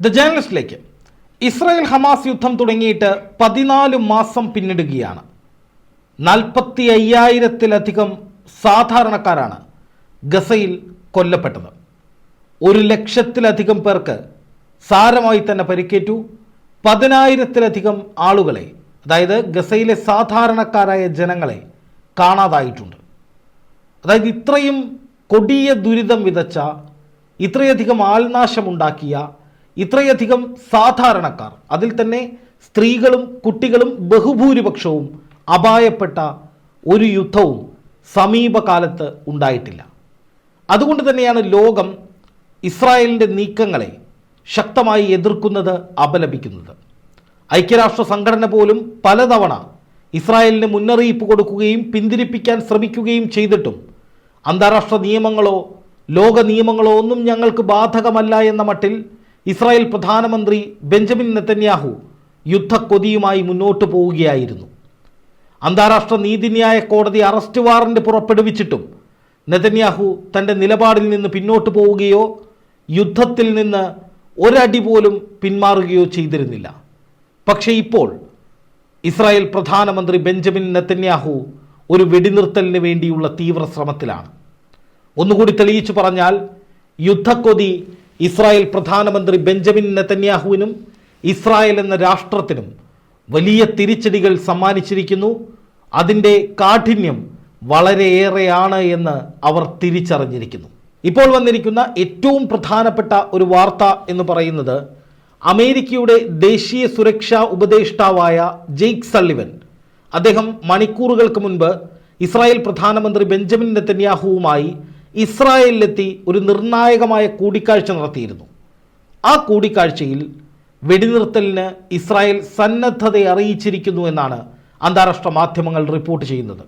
The ജേർണലിസ്റ്റിലേക്ക് Israel Hamas യുദ്ധം തുടങ്ങിയിട്ട് പതിനാല് മാസം പിന്നിടുകയാണ്. നാൽപ്പത്തി അയ്യായിരത്തിലധികം സാധാരണക്കാരാണ് ഗസയിൽ കൊല്ലപ്പെട്ടത്. ഒരു ലക്ഷത്തിലധികം പേർക്ക് സാരമായി തന്നെ പരിക്കേറ്റു. പതിനായിരത്തിലധികം ആളുകളെ അതായത് ഗസയിലെ സാധാരണക്കാരായ ജനങ്ങളെ കാണാതായിട്ടുണ്ട്. അതായത് ഇത്രയും കൊടിയ ദുരിതം വിതച്ച ഇത്രയധികം ആൾനാശമുണ്ടാക്കിയ ഇത്രയധികം സാധാരണക്കാർ അതിൽ തന്നെ സ്ത്രീകളും കുട്ടികളും ബഹുഭൂരിപക്ഷവും അപായപ്പെട്ട ഒരു യുദ്ധവും സമീപകാലത്ത് ഉണ്ടായിട്ടില്ല. അതുകൊണ്ട് തന്നെയാണ് ലോകം ഇസ്രായേലിന്റെ നീക്കങ്ങളെ ശക്തമായി എതിർക്കുന്നത് അപലപിക്കുന്നത്. ഐക്യരാഷ്ട്ര സംഘടന പോലും പലതവണ ഇസ്രായേലിന് മുന്നറിയിപ്പ് കൊടുക്കുകയും പിന്തിരിപ്പിക്കാൻ ശ്രമിക്കുകയും ചെയ്തിട്ടും അന്താരാഷ്ട്ര നിയമങ്ങളോ ലോക നിയമങ്ങളോ ഒന്നും ഞങ്ങൾക്ക് ബാധകമല്ല എന്ന മട്ടിൽ ഇസ്രായേൽ പ്രധാനമന്ത്രി ബെഞ്ചമിൻ നെതന്യാഹു യുദ്ധക്കൊതിയുമായി മുന്നോട്ടു പോവുകയായിരുന്നു. അന്താരാഷ്ട്ര നീതിന്യായ കോടതി അറസ്റ്റ് വാറന്റ് പുറപ്പെടുവിച്ചിട്ടും നെതന്യാഹു തന്റെ നിലപാടിൽ നിന്ന് പിന്നോട്ട് പോവുകയോ യുദ്ധത്തിൽ നിന്ന് ഒരടി പോലും പിന്മാറുകയോ ചെയ്തിരുന്നില്ല. പക്ഷേ ഇപ്പോൾ ഇസ്രായേൽ പ്രധാനമന്ത്രി ബെഞ്ചമിൻ നെത്തന്യാഹു ഒരു വെടിനിർത്തലിന് വേണ്ടിയുള്ള തീവ്ര ശ്രമത്തിലാണ് ഒന്നുകൂടി തെളിയിച്ചു പറഞ്ഞാൽ യുദ്ധക്കൊതി ഇസ്രായേൽ പ്രധാനമന്ത്രി ബെഞ്ചമിൻ നെതന്യാഹുവിനും ഇസ്രായേൽ എന്ന രാഷ്ട്രത്തിനും വലിയ തിരിച്ചടികൾ സമ്മാനിച്ചിരിക്കുന്നു. അതിന്റെ കാഠിന്യം വളരെയേറെയാണ് എന്ന് അവർ തിരിച്ചറിഞ്ഞിരിക്കുന്നു. ഇപ്പോൾ വന്നിരിക്കുന്ന ഏറ്റവും പ്രധാനപ്പെട്ട ഒരു വാർത്ത എന്ന് പറയുന്നത് അമേരിക്കയുടെ ദേശീയ സുരക്ഷാ ഉപദേഷ്ടാവായ ജെയ്ക്ക് സള്ളിവൻ. അദ്ദേഹം മണിക്കൂറുകൾക്ക് മുൻപ് ഇസ്രായേൽ പ്രധാനമന്ത്രി ബെഞ്ചമിൻ നെതന്യാഹുവുമായി ഇസ്രായേലിലെത്തി ഒരു നിർണായകമായ കൂടിക്കാഴ്ച നടത്തിയിരുന്നു. ആ കൂടിക്കാഴ്ചയിൽ വെടിനിർത്തലിന് ഇസ്രായേൽ സന്നദ്ധത അറിയിച്ചിരിക്കുന്നു എന്നാണ് അന്താരാഷ്ട്ര മാധ്യമങ്ങൾ റിപ്പോർട്ട് ചെയ്യുന്നത്.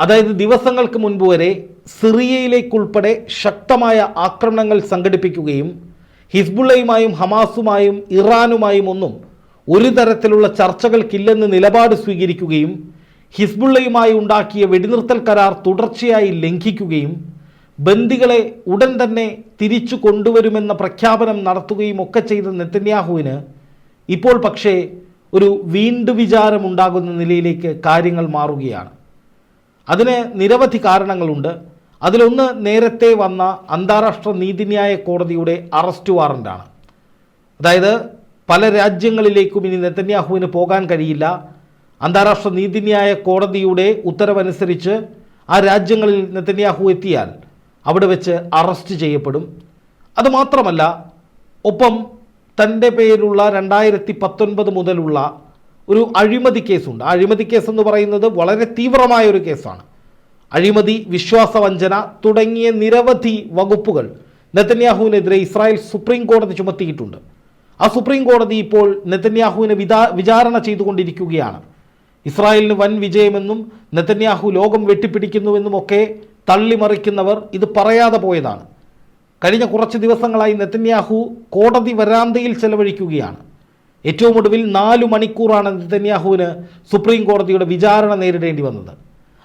അതായത് ദിവസങ്ങൾക്ക് മുൻപ് വരെ സിറിയയിലേക്കുൾപ്പെടെ ശക്തമായ ആക്രമണങ്ങൾ സംഘടിപ്പിക്കുകയും ഹിസ്ബുള്ളയുമായും ഹമാസുമായും ഇറാനുമായും ഒന്നും ഒരു തരത്തിലുള്ള ചർച്ചകൾക്കില്ലെന്ന് നിലപാട് സ്വീകരിക്കുകയും ഹിസ്ബുള്ളയുമായി ഉണ്ടാക്കിയ വെടിനിർത്തൽ കരാർ തുടർച്ചയായി ലംഘിക്കുകയും ബന്ദികളെ ഉടൻ തന്നെ തിരിച്ചു കൊണ്ടുവരുമെന്ന പ്രഖ്യാപനം നടത്തുകയും ഒക്കെ ചെയ്ത നെത്തന്യാഹുവിന് ഇപ്പോൾ പക്ഷേ ഒരു വീണ്ടു വിചാരമുണ്ടാകുന്ന നിലയിലേക്ക് കാര്യങ്ങൾ മാറുകയാണ്. അതിന് നിരവധി കാരണങ്ങളുണ്ട്. അതിലൊന്ന് നേരത്തെ വന്ന അന്താരാഷ്ട്ര നീതിന്യായ കോടതിയുടെ അറസ്റ്റ് വാറന്റാണ് അതായത് പല രാജ്യങ്ങളിലേക്കും ഇനി നെത്തന്യാഹുവിന് പോകാൻ കഴിയില്ല. അന്താരാഷ്ട്ര നീതിന്യായ കോടതിയുടെ ഉത്തരവനുസരിച്ച് ആ രാജ്യങ്ങളിൽ നെത്തന്യാഹു എത്തിയാൽ അവിടെ വെച്ച് അറസ്റ്റ് ചെയ്യപ്പെടും. അതുമാത്രമല്ല ഒപ്പം തന്റെ പേരിലുള്ള രണ്ടായിരത്തി പത്തൊൻപത് മുതലുള്ള ഒരു അഴിമതി കേസുണ്ട്. അഴിമതി കേസ് എന്ന് പറയുന്നത് വളരെ തീവ്രമായ ഒരു കേസാണ്. അഴിമതി വിശ്വാസവഞ്ചന തുടങ്ങിയ നിരവധി വകുപ്പുകൾ നെതന്യാഹുവിനെതിരെ ഇസ്രായേൽ സുപ്രീം കോടതി ചുമത്തിയിട്ടുണ്ട്. ആ സുപ്രീം കോടതി ഇപ്പോൾ നെതന്യാഹുവിനെ വിതാ വിചാരണ ചെയ്തുകൊണ്ടിരിക്കുകയാണ്. ഇസ്രായേലിന് വൻ വിജയമെന്നും നെതന്യാഹു ലോകം വെട്ടിപ്പിടിക്കുന്നുവെന്നും ഒക്കെ തള്ളിമറിക്കുന്നവർ ഇത് പറയാതെ പോയതാണ്. കഴിഞ്ഞ കുറച്ച് ദിവസങ്ങളായി നെതന്യാഹു കോടതി വരാന്തയിൽ ചെലവഴിക്കുകയാണ്. ഏറ്റവും ഒടുവിൽ നാലു മണിക്കൂറാണ് നെതന്യാഹുവിന് സുപ്രീം കോടതിയുടെ വിചാരണ നേരിടേണ്ടി വന്നത്.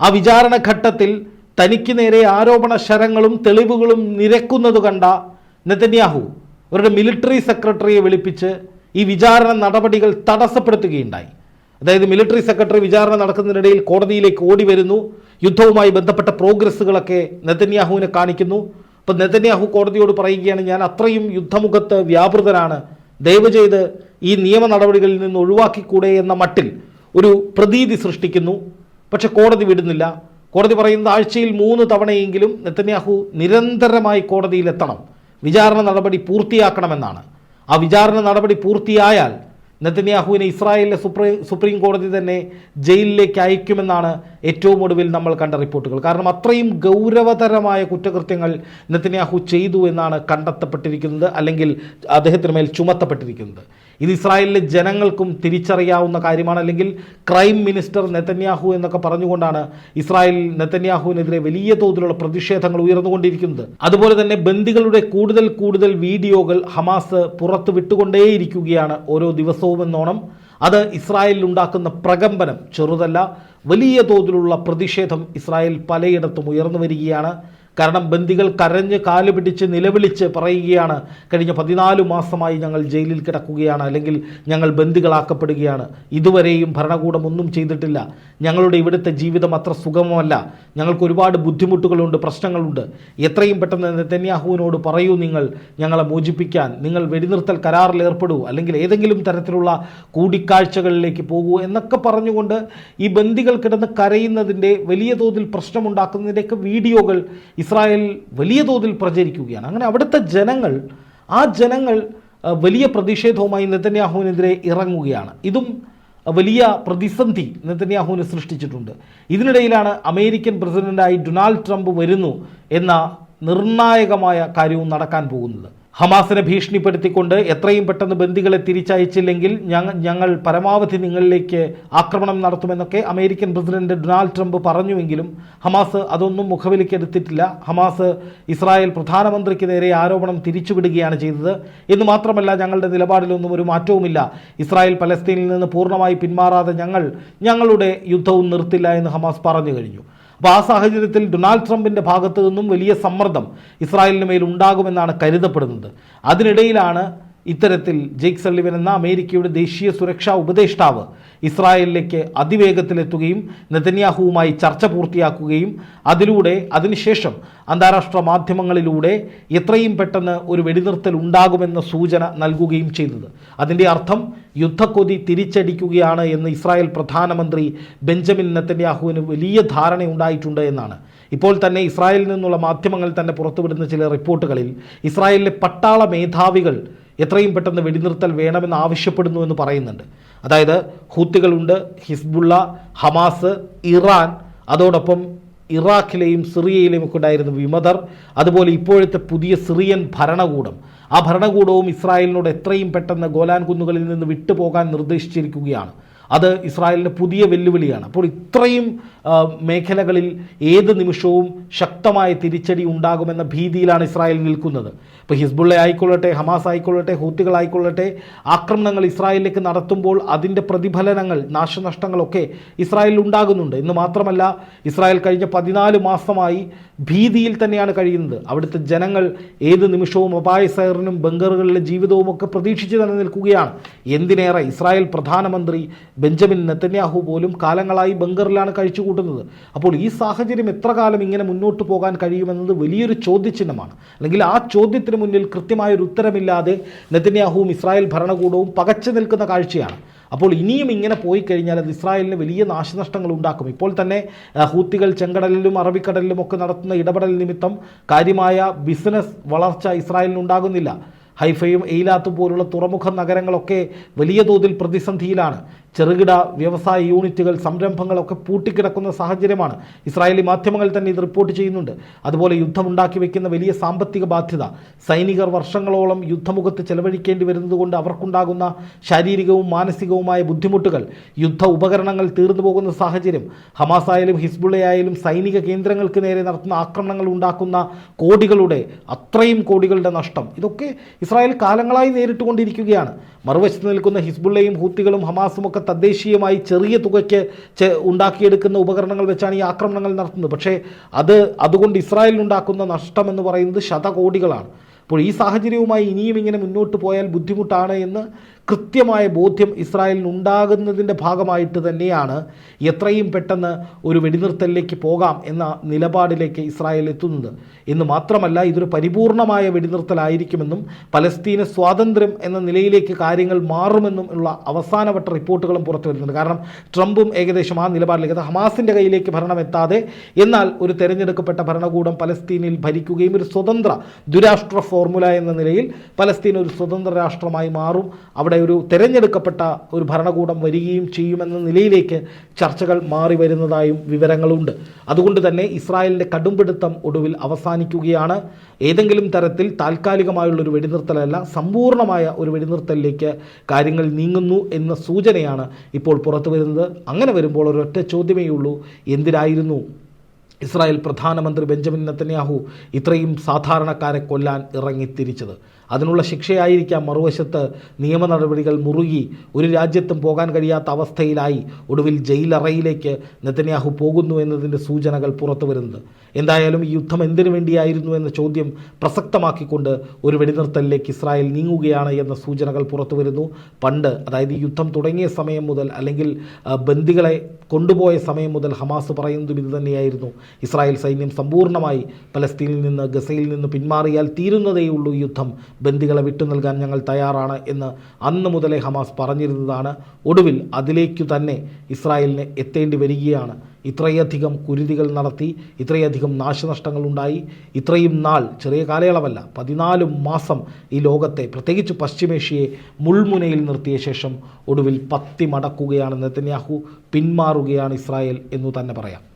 ആ വിചാരണ ഘട്ടത്തിൽ തനിക്ക് നേരെ ആരോപണ ശരങ്ങളും തെളിവുകളും നിരക്കുന്നത് കണ്ട നെതന്യാഹു അവരുടെ മിലിറ്ററി സെക്രട്ടറിയെ വിളിപ്പിച്ച് ഈ വിചാരണ നടപടികൾ തടസ്സപ്പെടുത്തുകയുണ്ടായി. അതായത് മിലിറ്ററി സെക്രട്ടറി വിചാരണ നടക്കുന്നതിനിടയിൽ കോടതിയിലേക്ക് ഓടി വരുന്നു. യുദ്ധവുമായി ബന്ധപ്പെട്ട പ്രോഗ്രസ്സുകളൊക്കെ നെതന്യാഹുവിനെ കാണിക്കുന്നു. അപ്പം നെതന്യാഹു കോടതിയോട് പറയുകയാണ് ഞാൻ അത്രയും യുദ്ധമുഖത്ത് വ്യാപൃതനാണ്. ദയവ് ചെയ്ത് ഈ നിയമ നടപടികളിൽ നിന്ന് ഒഴിവാക്കിക്കൂടെ എന്ന മട്ടിൽ ഒരു പ്രതീതി സൃഷ്ടിക്കുന്നു. പക്ഷെ കോടതി വിടുന്നില്ല. കോടതി പറയുന്നത് ആഴ്ചയിൽ മൂന്ന് തവണയെങ്കിലും നെതന്യാഹു നിരന്തരമായി കോടതിയിലെത്തണം. വിചാരണ നടപടി പൂർത്തിയാക്കണമെന്നാണ്. ആ വിചാരണ നടപടി പൂർത്തിയായാൽ നെത്തന്യാഹുവിനെ ഇസ്രായേലിലെ സുപ്രീം സുപ്രീം കോടതി തന്നെ ജയിലിലേക്ക് അയക്കുമെന്നാണ് ഏറ്റവും ഒടുവിൽ നമ്മൾ കണ്ട റിപ്പോർട്ടുകൾ. കാരണം അത്രയും ഗൗരവതരമായ കുറ്റകൃത്യങ്ങൾ നെതന്യാഹു ചെയ്തു എന്നാണ് കണ്ടെത്തപ്പെട്ടിരിക്കുന്നത് അല്ലെങ്കിൽ അദ്ദേഹത്തിന് മേൽ ചുമത്തപ്പെട്ടിരിക്കുന്നത്. ഇത് ഇസ്രായേലിലെ ജനങ്ങൾക്കും തിരിച്ചറിയാവുന്ന കാര്യമാണ്. അല്ലെങ്കിൽ ക്രൈം മിനിസ്റ്റർ നെത്തന്യാഹു എന്നൊക്കെ പറഞ്ഞുകൊണ്ടാണ് ഇസ്രായേൽ നെത്തന്യാഹുവിനെതിരെ വലിയ തോതിലുള്ള പ്രതിഷേധങ്ങൾ ഉയർന്നുകൊണ്ടിരിക്കുന്നത്. അതുപോലെ തന്നെ ബന്ദികളുടെ കൂടുതൽ കൂടുതൽ വീഡിയോകൾ ഹമാസ് പുറത്തു വിട്ടുകൊണ്ടേയിരിക്കുകയാണ് ഓരോ ദിവസവും എന്നോണം. അത് ഇസ്രായേലിൽ ഉണ്ടാക്കുന്ന പ്രകമ്പനം ചെറുതല്ല വലിയ തോതിലുള്ള പ്രതിഷേധം ഇസ്രായേൽ പലയിടത്തും ഉയർന്നു വരികയാണ്. കാരണം ബന്ദികൾ കരഞ്ഞ് കാൽ പിടിച്ച് നിലവിളിച്ച് പറയുകയാണ്. കഴിഞ്ഞ പതിനാല് മാസമായി ഞങ്ങൾ ജയിലിൽ കിടക്കുകയാണ്. അല്ലെങ്കിൽ ഞങ്ങൾ ബന്ദികളാക്കപ്പെടുകയാണ്. ഇതുവരെയും ഭരണകൂടം ഒന്നും ചെയ്തിട്ടില്ല. ഞങ്ങളുടെ ഇവിടുത്തെ ജീവിതം അത്ര സുഗമമല്ല. ഞങ്ങൾക്ക് ഒരുപാട് ബുദ്ധിമുട്ടുകളുണ്ട് പ്രശ്നങ്ങളുണ്ട്. എത്രയും പെട്ടെന്ന് നെത്തന്യാഹുവിനോട് പറയൂ നിങ്ങൾ ഞങ്ങളെ മോചിപ്പിക്കാൻ. നിങ്ങൾ വെടിനിർത്തൽ കരാറിൽ ഏർപ്പെടൂ. അല്ലെങ്കിൽ ഏതെങ്കിലും തരത്തിലുള്ള കൂടിക്കാഴ്ചകളിലേക്ക് പോകൂ എന്നൊക്കെ പറഞ്ഞുകൊണ്ട് ഈ ബന്ദികൾ കിടന്ന് കരയുന്നതിന്റെ വലിയ തോതിൽ പ്രശ്നമുണ്ടാക്കുന്നതിന്റെയൊക്കെ വീഡിയോകൾ ഇസ്രായേൽ വലിയ തോതിൽ പ്രചരിക്കുകയാണ്. അങ്ങനെ അവിടുത്തെ ജനങ്ങൾ ആ ജനങ്ങൾ വലിയ പ്രതിഷേധവുമായി നെതന്യാഹുവിനെതിരെ ഇറങ്ങുകയാണ്. ഇതും വലിയ പ്രതിസന്ധി നെതന്യാഹുവിന് സൃഷ്ടിച്ചിട്ടുണ്ട്. ഇതിനിടയിലാണ് അമേരിക്കൻ പ്രസിഡന്റായി ഡൊണാൾഡ് ട്രംപ് വരുന്നു എന്ന നിർണായകമായ കാര്യവും നടക്കാൻ പോകുന്നത്. ഹമാസിനെ ഭീഷണിപ്പെടുത്തിക്കൊണ്ട് എത്രയും പെട്ടെന്ന് ബന്ദികളെ തിരിച്ചയച്ചില്ലെങ്കിൽ ഞങ്ങൾ പരമാവധി നിങ്ങളിലേക്ക് ആക്രമണം നടത്തുമെന്നൊക്കെ അമേരിക്കൻ പ്രസിഡന്റ് ഡൊണാൾഡ് ട്രംപ് പറഞ്ഞുവെങ്കിലും ഹമാസ് അതൊന്നും മുഖവിലേക്കെടുത്തിട്ടില്ല. ഹമാസ് ഇസ്രായേൽ പ്രധാനമന്ത്രിക്ക് നേരെ ആരോപണം തിരിച്ചുവിടുകയാണ് ചെയ്തത്. എന്ന് മാത്രമല്ല ഞങ്ങളുടെ നിലപാടിലൊന്നും ഒരു മാറ്റവുമില്ല. ഇസ്രായേൽ പലസ്തീനിൽ നിന്ന് പൂർണമായി പിന്മാറാതെ ഞങ്ങൾ ഞങ്ങളുടെ യുദ്ധവും നിർത്തില്ല എന്ന് ഹമാസ് പറഞ്ഞു കഴിഞ്ഞു. അപ്പോൾ ആ സാഹചര്യത്തിൽ ഡൊണാൾഡ് ട്രംപിന്റെ ഭാഗത്തു നിന്നും വലിയ സമ്മർദ്ദം ഇസ്രായേലിന് മേൽ ഉണ്ടാകുമെന്നാണ് കരുതപ്പെടുന്നത്. അതിനിടയിലാണ് ഇത്തരത്തിൽ ജെയ്ക് സള്ളിവൻ എന്ന അമേരിക്കയുടെ ദേശീയ സുരക്ഷാ ഉപദേഷ്ടാവ് ഇസ്രായേലിലേക്ക് അതിവേഗത്തിലെത്തുകയും നെതന്യാഹുവുമായി ചർച്ച പൂർത്തിയാക്കുകയും അതിലൂടെ അതിനുശേഷം അന്താരാഷ്ട്ര മാധ്യമങ്ങളിലൂടെ എത്രയും പെട്ടെന്ന് ഒരു വെടിനിർത്തൽ ഉണ്ടാകുമെന്ന സൂചന നൽകുകയും ചെയ്തത്. അതിന്റെ അർത്ഥം യുദ്ധക്കൊതി തിരിച്ചടിക്കുകയാണ് എന്ന് ഇസ്രായേൽ പ്രധാനമന്ത്രി ബെഞ്ചമിൻ നെതന്യാഹുവിന് വലിയ ധാരണയുണ്ടായിട്ടുണ്ട് എന്നാണ്. ഇപ്പോൾ തന്നെ ഇസ്രായേലിൽ നിന്നുള്ള മാധ്യമങ്ങൾ തന്നെ പുറത്തുവിടുന്ന ചില റിപ്പോർട്ടുകളിൽ ഇസ്രായേലിലെ പട്ടാള മേധാവികൾ എത്രയും പെട്ടെന്ന് വെടിനിർത്തൽ വേണമെന്ന് ആവശ്യപ്പെടുന്നു എന്ന് പറയുന്നുണ്ട്. അതായത് ഹൂത്തികളുണ്ട് ഹിസ്ബുള്ള ഹമാസ് ഇറാൻ അതോടൊപ്പം ഇറാഖിലെയും സിറിയയിലെയും ഒക്കെ ഉണ്ടായിരുന്ന വിമതർ അതുപോലെ ഇപ്പോഴത്തെ പുതിയ സിറിയൻ ഭരണകൂടം. ആ ഭരണകൂടവും ഇസ്രായേലിനോട് എത്രയും പെട്ടെന്ന് ഗോലാൻ കുന്നുകളിൽ നിന്ന് വിട്ടുപോകാൻ നിർദ്ദേശിച്ചിരിക്കുകയാണ്. അത് ഇസ്രായേലിന്റെ പുതിയ വെല്ലുവിളിയാണ്. അപ്പോൾ ഇത്രയും മേഖലകളിൽ ഏത് നിമിഷവും ശക്തമായ തിരിച്ചടി ഉണ്ടാകുമെന്ന ഭീതിയിലാണ് ഇസ്രായേൽ നിൽക്കുന്നത്. ഇപ്പോൾ ഹിസ്ബുള്ള ആയിക്കൊള്ളട്ടെ ഹമാസ് ആയിക്കൊള്ളട്ടെ ഹൂത്തികളായിക്കൊള്ളട്ടെ ആക്രമണങ്ങൾ ഇസ്രായേലിലേക്ക് നടത്തുമ്പോൾ അതിന്റെ പ്രതിഫലനങ്ങൾ നാശനഷ്ടങ്ങളൊക്കെ ഇസ്രായേലിൽ ഉണ്ടാകുന്നുണ്ട്. എന്ന് മാത്രമല്ല ഇസ്രായേൽ കഴിഞ്ഞ പതിനാല് മാസമായി ഭീതിയിൽ തന്നെയാണ് കഴിയുന്നത്. അവിടുത്തെ ജനങ്ങൾ ഏത് നിമിഷവും അപായ സൈറിനും ബങ്കറുകളിലെ ജീവിതവും ഒക്കെ പ്രതീക്ഷിച്ച് തന്നെ നിൽക്കുകയാണ് എന്തിനേറെ ഇസ്രായേൽ പ്രധാനമന്ത്രി ബെഞ്ചമിൻ നെത്തന്യാഹു പോലും കാലങ്ങളായി ബങ്കറിലാണ് കഴിച്ചുകൂട്ടുന്നത്. അപ്പോൾ ഈ സാഹചര്യം എത്ര കാലം ഇങ്ങനെ മുന്നോട്ട് പോകാൻ കഴിയുമെന്നത് വലിയൊരു ചോദ്യചിഹ്നമാണ്. അല്ലെങ്കിൽ ആ ചോദ്യത്തിന് മുന്നിൽ കൃത്യമായൊരു ഉത്തരമില്ലാതെ നെതന്യാഹുവും ഇസ്രായേൽ ഭരണകൂടവും പകച്ചു നിൽക്കുന്ന കാഴ്ചയാണ്. അപ്പോൾ ഇനിയും ഇങ്ങനെ പോയി കഴിഞ്ഞാൽ അത് ഇസ്രായേലിന് വലിയ നാശനഷ്ടങ്ങൾ ഉണ്ടാക്കും. ഇപ്പോൾ തന്നെ ഹൂത്തികൾ ചെങ്കടലിലും അറബിക്കടലിലും ഒക്കെ നടത്തുന്ന ഇടപെടൽ നിമിത്തം കാര്യമായ ബിസിനസ് വളർച്ച ഇസ്രായേലിന് ഉണ്ടാകുന്നില്ല. ഹൈഫയും എയിലാത്തും പോലുള്ള തുറമുഖ നഗരങ്ങളൊക്കെ വലിയ തോതിൽ പ്രതിസന്ധിയിലാണ്. ചെറുകിട വ്യവസായ യൂണിറ്റുകൾ സംരംഭങ്ങളൊക്കെ പൂട്ടിക്കിടക്കുന്ന സാഹചര്യമാണ്. ഇസ്രായേലി മാധ്യമങ്ങൾ തന്നെ ഇത് റിപ്പോർട്ട് ചെയ്യുന്നുണ്ട്. അതുപോലെ യുദ്ധമുണ്ടാക്കി വയ്ക്കുന്ന വലിയ സാമ്പത്തിക ബാധ്യത. സൈനികർ വർഷങ്ങളോളം യുദ്ധമുഖത്ത് ചെലവഴിക്കേണ്ടി വരുന്നതുകൊണ്ട് അവർക്കുണ്ടാകുന്ന ശാരീരികവും മാനസികവുമായ ബുദ്ധിമുട്ടുകൾ യുദ്ധ ഉപകരണങ്ങൾ തീർന്നു പോകുന്ന സാഹചര്യം ഹമാസ് ആയാലും ഹിസ്ബുള്ളയായാലും സൈനിക കേന്ദ്രങ്ങൾക്ക് നേരെ നടത്തുന്ന ആക്രമണങ്ങൾ ഉണ്ടാക്കുന്ന കോടികളുടെ അത്രയും കോടികളുടെ നഷ്ടം. ഇതൊക്കെ ഇസ്രായേൽ കാലങ്ങളായി നേരിട്ടുകൊണ്ടിരിക്കുകയാണ്. മറുവശത്ത് നിൽക്കുന്ന ഹിസ്ബുള്ളയും ഹൂത്തികളും ഹമാസും ഒക്കെ തദ്ദേശീയമായി ചെറിയ തുകയ്ക്ക് ഉണ്ടാക്കിയെടുക്കുന്ന ഉപകരണങ്ങൾ വെച്ചാണ് ഈ ആക്രമണങ്ങൾ നടത്തുന്നത്. പക്ഷേ അത് അതുകൊണ്ട് ഇസ്രായേലിനുണ്ടാക്കുന്ന നഷ്ടം എന്ന് പറയുന്നത് ശതകോടികളാണ്. അപ്പോൾ ഈ സാഹചര്യവുമായി ഇനിയും ഇങ്ങനെ മുന്നോട്ട് പോയാൽ ബുദ്ധിമുട്ടാണ് എന്ന് കൃത്യമായ ബോധ്യം ഇസ്രായേലിന് ഉണ്ടാകുന്നതിന്റെ ഭാഗമായിട്ട് തന്നെയാണ് എത്രയും പെട്ടെന്ന് ഒരു വെടിനിർത്തലിലേക്ക് പോകാം എന്ന നിലപാടിലേക്ക് ഇസ്രായേൽ എത്തുന്നത്. എന്ന് മാത്രമല്ല ഇതൊരു പരിപൂർണമായ വെടിനിർത്തലായിരിക്കുമെന്നും പലസ്തീന് സ്വാതന്ത്ര്യം എന്ന നിലയിലേക്ക് കാര്യങ്ങൾ മാറുമെന്നും ഉള്ള അവസാനവട്ട റിപ്പോർട്ടുകളും പുറത്തു വരുന്നുണ്ട്. കാരണം ട്രംപും ഏകദേശം ആ നിലപാടിലേക്ക് ഹമാസിന്റെ കയ്യിലേക്ക് ഭരണം എത്താതെ എന്നാൽ ഒരു തെരഞ്ഞെടുക്കപ്പെട്ട ഭരണകൂടം പലസ്തീനിൽ ഭരിക്കുകയും ഒരു സ്വതന്ത്ര ദുരാഷ്ട്ര ഫോർമുല എന്ന നിലയിൽ പലസ്തീൻ ഒരു സ്വതന്ത്ര രാഷ്ട്രമായി മാറും. അവിടെ ഒരു തിരഞ്ഞെടുക്കപ്പെട്ട ഒരു ഭരണകൂടം വരികയും ചെയ്യുമെന്ന നിലയിലേക്ക് ചർച്ചകൾ മാറി വരുന്നതായും വിവരങ്ങളുണ്ട്. അതുകൊണ്ട് തന്നെ ഇസ്രായേലിന്റെ കടുംപിടുത്തം ഒടുവിൽ അവസാനിക്കുകയാണ്. ഏതെങ്കിലും തരത്തിൽ താൽക്കാലികമായുള്ളൊരു വെടിനിർത്തലല്ല സമ്പൂർണമായ ഒരു വെടിനിർത്തലിലേക്ക് കാര്യങ്ങൾ നീങ്ങുന്നു എന്ന സൂചനയാണ് ഇപ്പോൾ പുറത്തു വരുന്നത് അങ്ങനെ വരുമ്പോൾ ഒരൊറ്റ ചോദ്യമേ ഉള്ളൂ എന്തിനായിരുന്നു? ഇസ്രായേൽ പ്രധാനമന്ത്രി ബെഞ്ചമിൻ നെത്തന്യാഹു ഇത്രയും സാധാരണക്കാരെ കൊല്ലാൻ ഇറങ്ങിത്തിരിച്ചത് അതിനുള്ള ശിക്ഷയായിരിക്കാം മറുവശത്ത് നിയമ നടപടികൾ മുറുകി ഒരു രാജ്യത്തും പോകാൻ കഴിയാത്ത അവസ്ഥയിലായി ഒടുവിൽ ജയിലറയിലേക്ക് നെത്തന്യാഹു പോകുന്നു എന്നതിന്റെ സൂചനകൾ പുറത്തു വരുന്നത്. എന്തായാലും ഈ യുദ്ധം എന്തിനു വേണ്ടിയായിരുന്നു എന്ന ചോദ്യം പ്രസക്തമാക്കിക്കൊണ്ട് ഒരു വെടിനിർത്തലിലേക്ക് ഇസ്രായേൽ നീങ്ങുകയാണ് എന്ന സൂചനകൾ പുറത്തു വരുന്നു. പണ്ട് അതായത് ഈ യുദ്ധം തുടങ്ങിയ സമയം മുതൽ അല്ലെങ്കിൽ ബന്ദികളെ കൊണ്ടുപോയ സമയം മുതൽ ഹമാസ് പറയുന്നതും ഇത് തന്നെയായിരുന്നു. ഇസ്രായേൽ സൈന്യം സമ്പൂർണമായി പലസ്തീനിൽ നിന്ന് ഗസയിൽ നിന്ന് പിന്മാറിയാൽ തീരുന്നതേയുള്ളൂ യുദ്ധം. ബന്ദികളെ വിട്ടു നൽകാൻ ഞങ്ങൾ തയ്യാറാണ് എന്ന് അന്ന് മുതലേ ഹമാസ് പറഞ്ഞിരുന്നതാണ്. ഒടുവിൽ അതിലേക്കു തന്നെ ഇസ്രായേലിന് എത്തേണ്ടി വരികയാണ്. ഇത്രയധികം കുരുതികൾ നടത്തി ഇത്രയധികം നാശനഷ്ടങ്ങൾ ഉണ്ടായി. ഇത്രയും നാൾ ചെറിയ കാലയളവല്ല പതിനാല് മാസം ഈ ലോകത്തെ പ്രത്യേകിച്ച് പശ്ചിമേഷ്യയെ മുൾമുനയിൽ നിർത്തിയ ശേഷം ഒടുവിൽ പത്തി മടക്കുകയാണ് നെതന്യാഹു പിന്മാറുകയാണ് ഇസ്രായേൽ എന്നു തന്നെ പറയാം.